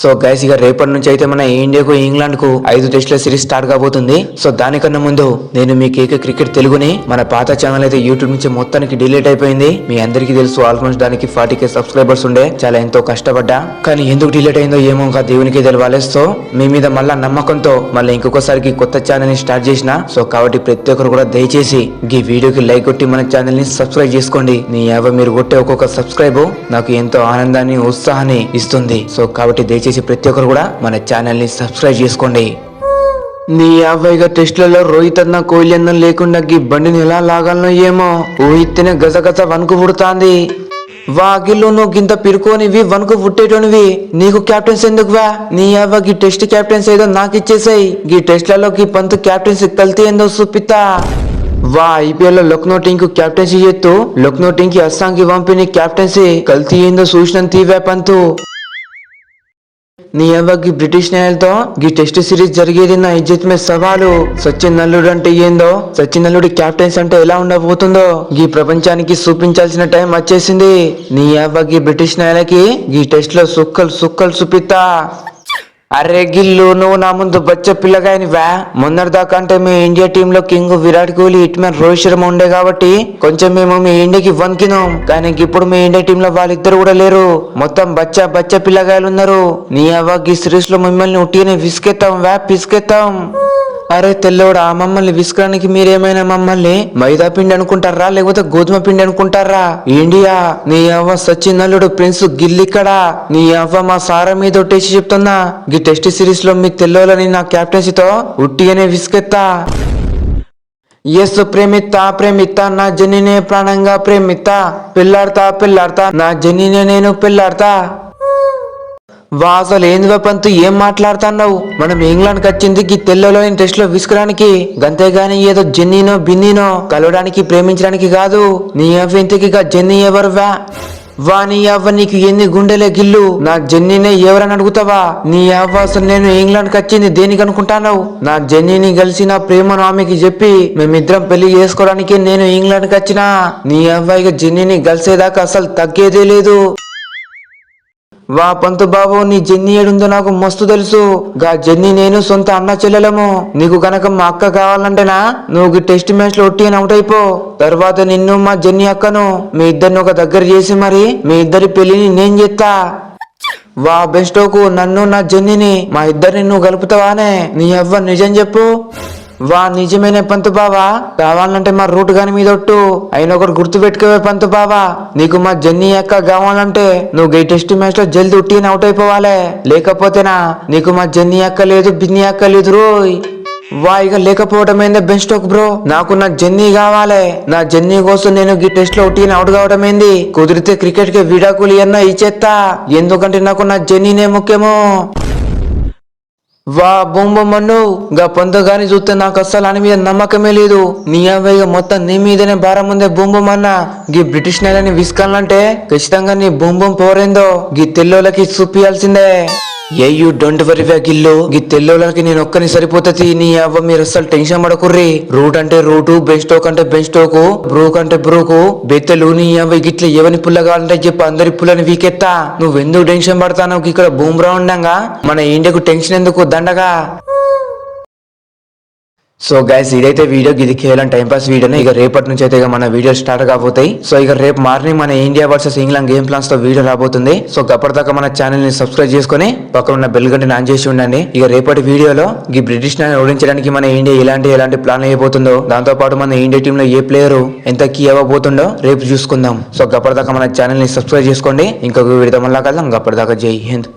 So guys ఇక రేపటి నుంచి అయితే మన ఇండియాకు ఇంగ్లాండ్కు ఐదు టెస్టుల సిరీస్ స్టార్ట్ కాబోతుంది. సో దానికన్నా ముందు నేను మీ కేక క్రికెట్ తెలుగుని మన పాత ఛానల్ అయితే యూట్యూబ్ నుంచి మొత్తానికి డిలీట్ అయిపోయింది. మీ అందరికీ తెలుసు ఆల్మోస్ట్ దానికి ఫార్టీ కే సబ్స్క్రైబర్స్ ఉండే. చాలా ఎంతో కష్టపడ్డా. కానీ ఎందుకు డిలీట్ అయిందో ఏమో ఇంకా దేవునికి తెలవాలి. సో మీ మీద మళ్ళా నమ్మకంతో మళ్ళీ ఇంకొకసారికి కొత్త ఛానల్ని స్టార్ట్ చేసిన. సో కాబట్టి ప్రతి ఒక్కరు కూడా దయచేసి ఈ వీడియోకి లైక్ కొట్టి మన ఛానల్ని సబ్స్క్రైబ్ చేసుకోండి. నీ యావ మీరు కొట్టే ఒక్కొక్క సబ్స్క్రైబ్ నాకు ఎంతో ఆనందాన్ని ఉత్సాహాన్ని ఇస్తుంది. సో కాబట్టి దయచేసి ప్రతి ఒక్కరు కూడా మన ఛానల్ని సబ్స్క్రైబ్ చేసుకోండి. నీ యాభైగా టెస్ట్లలో రోహిత్ అన్న కోహ్లీ అన్న లేకుండా గీ బండిని ఎలా లాగాలనో ఏమో. ఊహిత్తిన గజగజ వణుకు పుడుతాంది. వాగిల్లో నువ్వు గింత పిరుకోనివి వణుకు పుట్టేటోనివి. నీకు కెప్టెన్స్ ఎందుకువా? నీ అవ్వ గీ టెస్ట్ కెప్టెన్స్ ఏదో నాకు ఇచ్చేసాయి. గీ టెస్ట్లలో గీ పంతు కెప్టెన్స్ కల్తీ ఏందో చూపిత్తా. వా ఐపీఎల్లో లక్నో టీం కు కెప్టెన్సీ చేస్తూ లక్నో టీం కి అస్సాం కి పంపిణీ కెప్టెన్సీ కల్తీ ఏందో చూసిన తీవే పంతు. నీ అవ్వకి బ్రిటిష్ న్యాయాలతో గీ టెస్ట్ సిరీస్ జరిగేది నా ఇజ్జత్ మీద సవాలు. సచిన్ నల్లుడు అంటే ఏందో? సచిన్ నల్లుడి కెప్టెన్స్ అంటే ఎలా ఉండబోతుందో? గీ ప్రపంచానికి చూపించాల్సిన టైం వచ్చేసింది. నీ అవ్వకి బ్రిటిష్ న్యాయాలకి గీ టెస్ట్లో సుక్కలు సుక్కలు చూపిస్తా అరే గిల్లు నువ్వు నా ముందు బచ్చ ముందర మొన్నటిదాకా అంటే మీ ఇండియా టీమ్లో king Virat Kohli hit man Rohit Sharma ఉండే కాబట్టి కొంచెం మేము మీ ఇండియాకి వణికినాం. కానీ ఇప్పుడు మీ ఇండియా టీమ్లో వాళ్ళిద్దరు కూడా లేరు. మొత్తం బచ్చ బచ్చ పిల్లగాయలు ఉన్నారు. నీ అవ్వ ఈ సిరీస్లో మిమ్మల్ని ఉట్టిని విసుకెత్తాం వా పిసుకెత్తాం. అరే తెల్లోడా మమ్మల్ని విసుకడానికి మీరేమైనా మమ్మల్ని మైదా పిండి అనుకుంటారా లేకపోతే గోధుమ పిండి అనుకుంటారా? ఇండియా నీ అవ్వ సచిన్ అల్లుడు ప్రిన్స్ గిల్లిక్కడా? నీ అవ్వ మా సారా మీద ఒట్టేసి చెప్తున్నా ఈ టెస్ట్ సిరీస్లో మీ తెల్లోలని నా కెప్టెన్సీతో ఉట్టిగానే విసుకెత్తా ఎస్ ప్రేమిత ప్రేమిత నా జనినే ప్రాణంగా ప్రేమిత పిల్లాడతా పిల్లాడతా నా జనినే నేను పిల్లాడతా వా అసలు ఏంది పంతు ఏం మాట్లాడుతున్నావు? మనం ఇంగ్లాండ్ వచ్చింది ఈ తెల్లలోని టెస్ట్లో విసుకడానికి గంతేగాని ఏదో జెన్నీనో బిన్నీనో కలవడానికి ప్రేమించడానికి కాదు. నీ అవ్వింతకి జెన్నీ ఎవరు వా వా నీ అవ్వ నీకు ఎన్ని గుండెలే గిల్లు? నా జెన్నీనే ఎవరని అడుగుతావా? నీ అవ్వ అసలు నేను ఇంగ్లాండ్ వచ్చింది దేనికి అనుకుంటానవు నా జెన్నీని కలిసి నా ప్రేమను ఆమెకి చెప్పి మేమిద్దరం పెళ్ళి చేసుకోవడానికి నేను ఇంగ్లాండ్ వచ్చినా. నీ అవ్వ ఇక జెన్నీని కలిసేదాకా అసలు తగ్గేదే లేదు. వా పంతు బాబు నీ జెన్నీ ఏడుందో నాకు మస్తు తెలుసు. గా జెన్నీ నేను సొంత అన్న చెల్లెలము. నీకు గనక మా అక్క కావాలంటేనా? నువ్వు టెస్ట్ మ్యాచ్లో ఒట్టి అవుట్ అయిపో. తర్వాత నిన్ను మా జెన్నీ అక్కను. మీ ఇద్దరిని ఒక దగ్గర చేసి మరి మీ ఇద్దరి పెళ్ళిని నేను చేస్తా వా బెస్టోకు నన్ను నా జెన్నీని. మా ఇద్దరిని నువ్వు కలుపుతావానే నీ అవ్వ నిజం చెప్పు. వా నిజమేనే పంతు బావా. కావాలంటే మా రూట్ గాని మీద ఒట్టు అయిన ఒకటి గుర్తు పెట్టుకోవే పంతు బావా. నీకు మా జెన్నీ అక్క కావాలంటే నువ్వు గై టెస్ట్ మ్యాచ్లో జల్ది ఉట్టి అవుట్ అయిపోవాలే. లేకపోతేనా నీకు మా జెన్నీ అక్క లేదు బిన్నీ అక్క లేదు రోయ్. వా ఇక లేకపోవడం ఏందే బెన్ స్టోక్ బ్రో? నాకు నా జెన్నీ కావాలి. నా జెన్నీ కోసం నేను ఈ టెస్ట్లో ఉట్టి అవుట్ కావడం ఏంది? కుదిరితే క్రికెట్కి విడాకులు అన్నా ఇచ్చేస్తా ఎందుకంటే నాకు నా జెన్నీనే ముఖ్యము. వా బొమ్మను గా పొందగాని చూస్తే నాకు అస్సలు అని మీద నమ్మకమే లేదు. నీ అవ్వయ్య మొత్తం నీ మీదనే భారం ఉందే బొమ్మన్న గీ బ్రిటిష్ నేలని విసుకాలంటే ఖచ్చితంగా నీ బొంబం పోరేందో గీ తెల్లోలకి చూపియాల్సిందే. ఏ యూ డోంట్ వరీ గిల్లు. ఈ తెల్లోళ్ళకి నేను ఒక్కని సరిపోతుంది నీ అవ్వ మీరు అస్సలు టెన్షన్ పడకుర్రి. రూట్ అంటే రూటు బెంచ్ స్టోక్ అంటే బెంచ్ స్టోకు బ్రూక్ అంటే బ్రూకు. బెత్తలు నీ అవ్వ గిట్ల ఎవని పుల్లగాలంటే చెప్పి అందరి పుల్లని వీకెత్తా. నువ్వెందుకు టెన్షన్ పడతావు ఇక్కడ బూమ్రా ఉండంగా. మన ఇండియాకు టెన్షన్ ఎందుకు దండగా? సో గైస్ ఇదైతే వీడియో ఇది కేవలం టైంపాస్ వీడియోనే. ఇక రేపటి నుంచి అయితే ఇక మన వీడియో స్టార్ట్ కాబోతాయి. సో ఇక రేపు మార్నింగ్ మన ఇండియా వర్సెస్ ఇంగ్లాండ్ గేమ్ ప్లాన్స్తో వీడియో రాబోతుంది. సో గప్పటిదాకా మన ఛానల్ని సబ్స్క్రైబ్ చేసుకుని పక్కన ఉన్న బెల్ గంటని ఆన్ చేసి ఉండండి. ఇక రేపటి వీడియోలో ఈ బ్రిటిష్ని ఓడించడానికి మన ఇండియా ఎలాంటి ఎలాంటి ప్లాన్ అయిపోతుందో దాంతో పాటు మన ఇండియా టీమ్లో ఏ ప్లేయర్ ఎంత కీ అవ్వబోతుందో రేపు చూసుకుందాం. సో గప్పటిదాకా మన ఛానల్ని సబ్స్క్రైబ్ చేసుకోండి. ఇంకొక వీడియో మళ్ళా కలుద్దాం. గప్పటిదాకా జై హింద్.